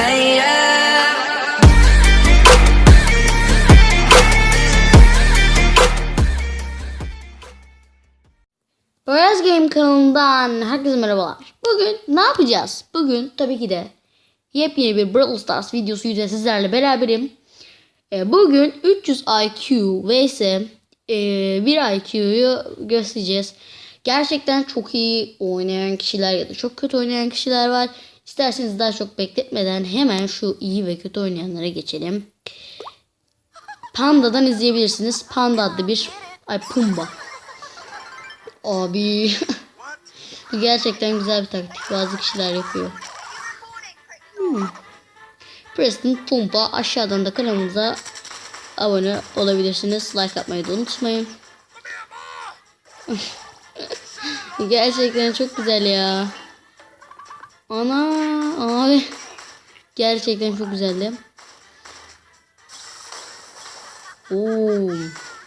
up. Boyaz Game kanalından herkese merhabalar. Bugün ne yapacağız? Bugün tabii ki de yepyeni bir Brawl Stars videosuyla sizlerle beraberim. Ee, bugün 300 IQ vs e, 1 IQ'yu göstereceğiz. Gerçekten çok iyi oynayan kişiler ya da çok kötü oynayan kişiler var. İsterseniz daha çok bekletmeden hemen şu iyi ve kötü oynayanlara geçelim. Panda'dan izleyebilirsiniz. Panda adlı bir ay Pumba. Abi. Gerçekten güzel bir taktik. Bazı kişiler yapıyor. Hmm. Preston Pumpa aşağıdan da kanalımıza abone olabilirsiniz. Like atmayı da unutmayın. Gerçekten çok güzel ya. Ana abi. Gerçekten çok güzeldi. Oo,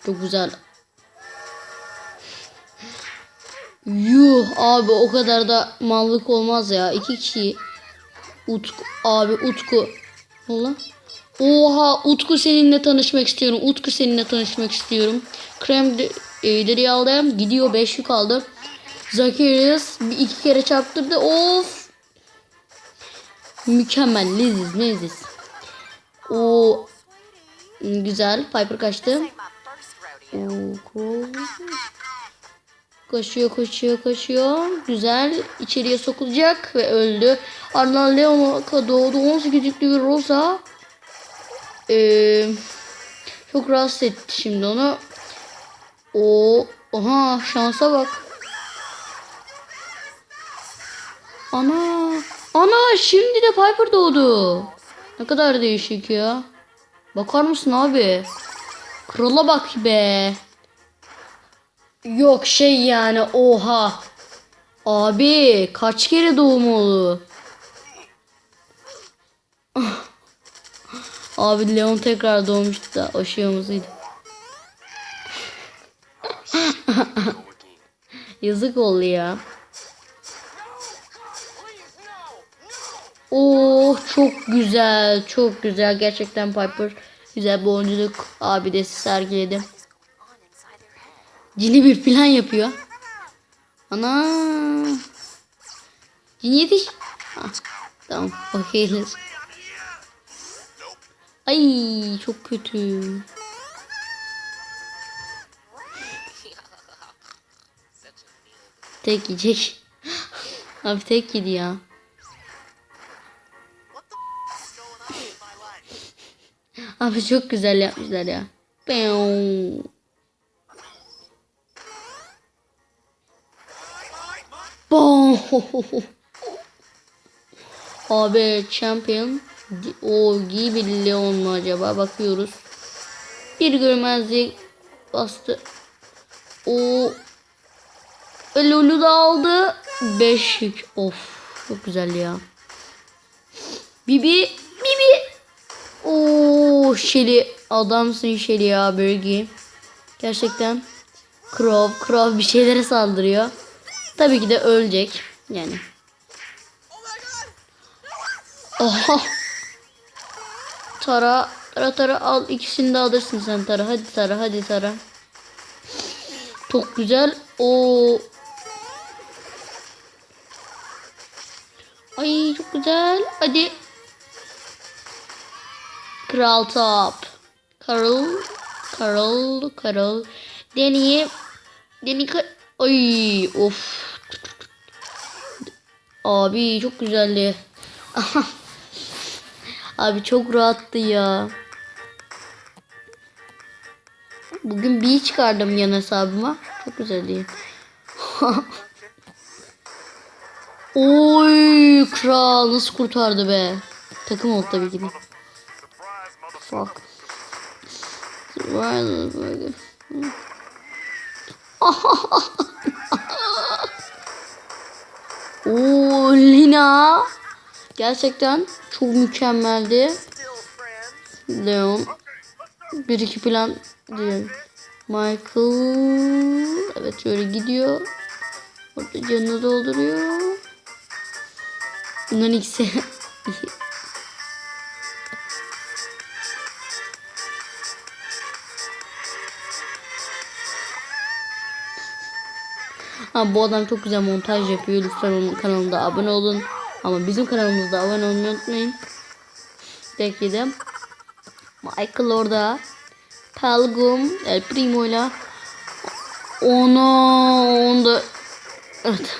çok güzel. Yuh abi o kadar da mallık olmaz ya. İki kişi. Utku abi Utku. Ola. Oha Utku seninle tanışmak istiyorum. Utku seninle tanışmak istiyorum. Krem de, e, deri aldım. Gidiyor 5 yük aldı. Zakarias bir iki kere çarptırdı. Of. Mükemmel. Leziz leziz. O güzel. Piper kaçtı. Oo, Koşuyor koşuyor koşuyor. Güzel. içeriye sokulacak ve öldü. Ardından Leon'a doğdu. 18 yüklü bir Rosa. Ee, çok rahatsız etti şimdi onu. O, oha şansa bak. Ana. Ana şimdi de Piper doğdu. Ne kadar değişik ya. Bakar mısın abi? Krala bak be. Yok şey yani oha. Abi kaç kere doğum oldu? Abi Leon tekrar doğmuştu da o şey omuzuydu. Yazık oldu ya. Oh çok güzel çok güzel gerçekten Piper güzel bir oyunculuk abidesi sergiledi. Cini bir plan yapıyor. Ana. Cini yetiş. Ah, tamam bakıyoruz. Ay çok kötü. Tek yiyecek. Abi tek yedi ya. Abi çok güzel yapmışlar ya. Bom. Abi champion o gibi Leon mu acaba bakıyoruz. Bir görmezlik bastı. O Lulu da aldı. 5 yük. Of çok güzel ya. Bibi Bibi. Oo Shelly adamsın Shelly ya Bergi. Gerçekten Crow Crow bir şeylere saldırıyor. Tabii ki de ölecek. Yani. Oha. Tara, Tara Tara al ikisini de alırsın sen Tara. Hadi Tara, hadi Tara. Çok güzel. O Ay çok güzel. Hadi. Kral top. Carol. Carol. Carol. Deni. Deni. Ay of. Abi çok güzeldi. Abi çok rahattı ya. Bugün bir çıkardım yan hesabıma. Çok güzeldi. Oy kral nasıl kurtardı be. Takım oldu tabii ki. Fuck. Oo Lina. Gerçekten çok mükemmeldi. Leon. Bir iki plan diyorum. Michael. Evet şöyle gidiyor. Orada canını dolduruyor. Bunların ikisi Ha bu adam çok güzel montaj yapıyor. Lütfen onun kanalında abone olun. Ama bizim kanalımızda abone olmayı unutmayın. Bekledim. Michael orada. Pelgum El Primo ile onu onda evet.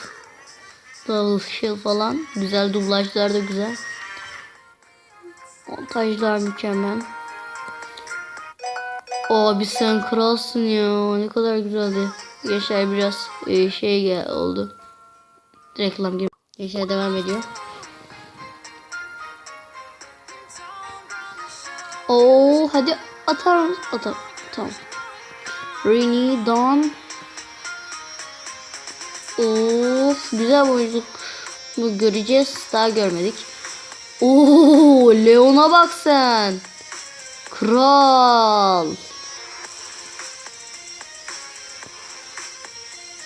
Dalışıl falan. Güzel dublajlar da güzel. Montajlar mükemmel. Abi sen kralsın ya. Ne kadar güzeldi. Yaşar biraz e, şey oldu. Reklam gibi. Yaşar devam ediyor. Oo hadi atar? Atar. Tamam. Rainy Dawn. Of güzel bir oyunculuk bu göreceğiz. Daha görmedik. Oo Leon'a bak sen. Kral.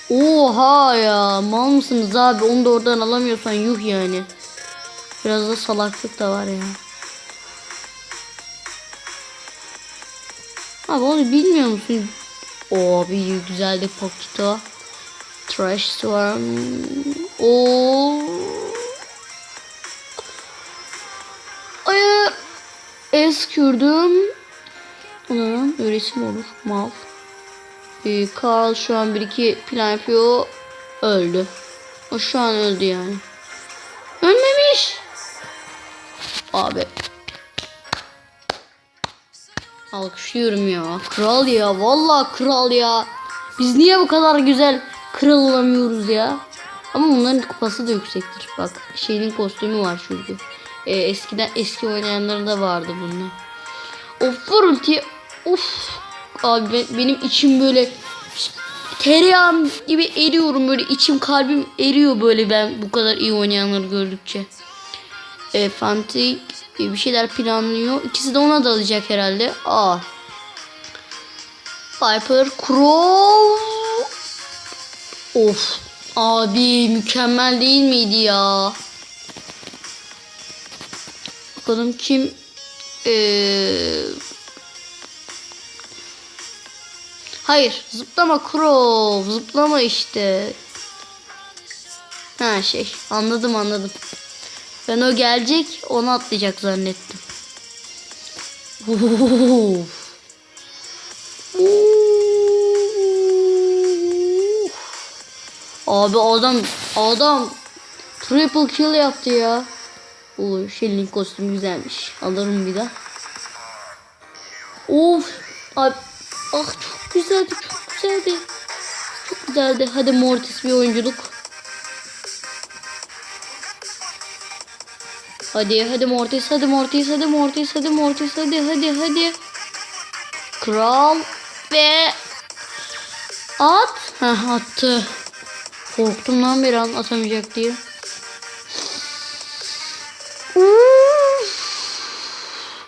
Oha ya mal mısınız abi onu da oradan alamıyorsan yuh yani. Biraz da salaklık da var ya. Abi onu bilmiyor musun? O bir güzeldi Pokito. Trash Storm. O. Ay eskürdüm. Ona öğretim olur. Mal. Ee, Carl şu an bir iki plan yapıyor. Öldü. O şu an öldü yani. Ölmemiş. Abi. Alkışlıyorum ya. Kral ya. Vallahi kral ya. Biz niye bu kadar güzel kral olamıyoruz ya? Ama bunların kupası da yüksektir. Bak şeyin kostümü var çünkü. Ee, eskiden eski oynayanların da vardı bunlar. Of var ulti. Of. Abi be- benim içim böyle tereyağım gibi eriyorum böyle içim kalbim eriyor böyle ben bu kadar iyi oynayanları gördükçe. E, Fantik e, bir şeyler planlıyor. İkisi de ona dalacak herhalde. Aa. Viper Crow. Of. Abi mükemmel değil miydi ya? Bakalım kim ee... Hayır zıplama Crow zıplama işte. Ha şey anladım anladım. Ben o gelecek onu atlayacak zannettim. Of. Abi adam adam triple kill yaptı ya. O Shelley'nin kostümü güzelmiş. Alırım bir daha. Of. Abi ah çok güzeldi güzeldi. Çok güzeldi. Hadi Mortis bir oyunculuk. Hadi hadi Mortis hadi Mortis hadi Mortis hadi Mortis hadi hadi hadi. Kral ve at. Heh, attı. Korktum lan bir an atamayacak diye.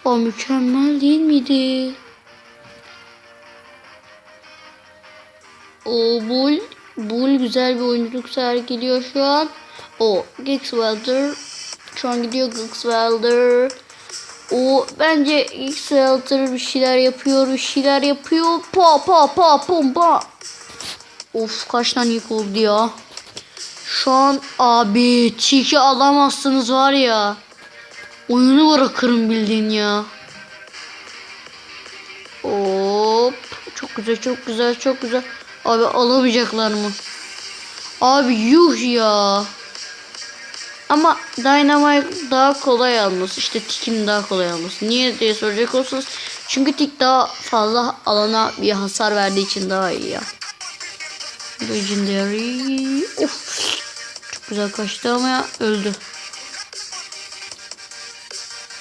O mükemmel değil miydi? O Bull, Bull güzel bir oyunculuk sergiliyor şu an. O Gixwelder şu an gidiyor Gixwelder. O bence Gixwelder bir şeyler yapıyor, bir şeyler yapıyor. Pa pa pa pompa. Of kaç tane oldu ya. Şu an abi çiki alamazsınız var ya. Oyunu bırakırım bildiğin ya. Hop. Çok güzel çok güzel çok güzel. Abi alamayacaklar mı? Abi yuh ya. Ama Dynamite daha kolay alması. İşte Tik'in daha kolay alması. Niye diye soracak olursanız. Çünkü Tik daha fazla alana bir hasar verdiği için daha iyi ya. Legendary. Of. Çok güzel kaçtı ama ya öldü.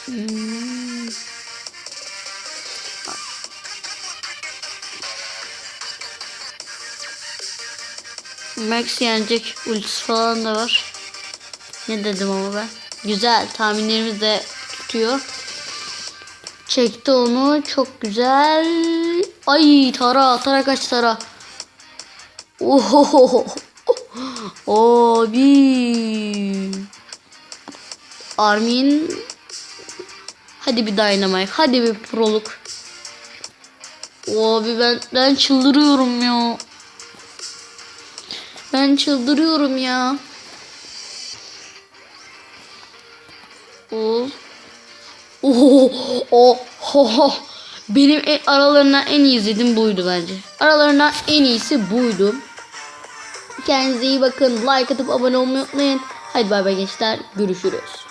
Hmm. Max yenecek ultisi falan da var. Ne dedim ama ben. Güzel tahminlerimiz de tutuyor. Çekti onu çok güzel. Ay Tara Tara kaç Tara. Oho. Abi. Armin. Hadi bir Dynamite. Hadi bir proluk. Abi ben ben çıldırıyorum ya. Ben çıldırıyorum ya. Of. Oh, oh, oh. Benim en, aralarından en iyi izlediğim buydu bence. Aralarından en iyisi buydu. Kendinize iyi bakın. Like atıp abone olmayı unutmayın. Hadi bay bay gençler. Görüşürüz.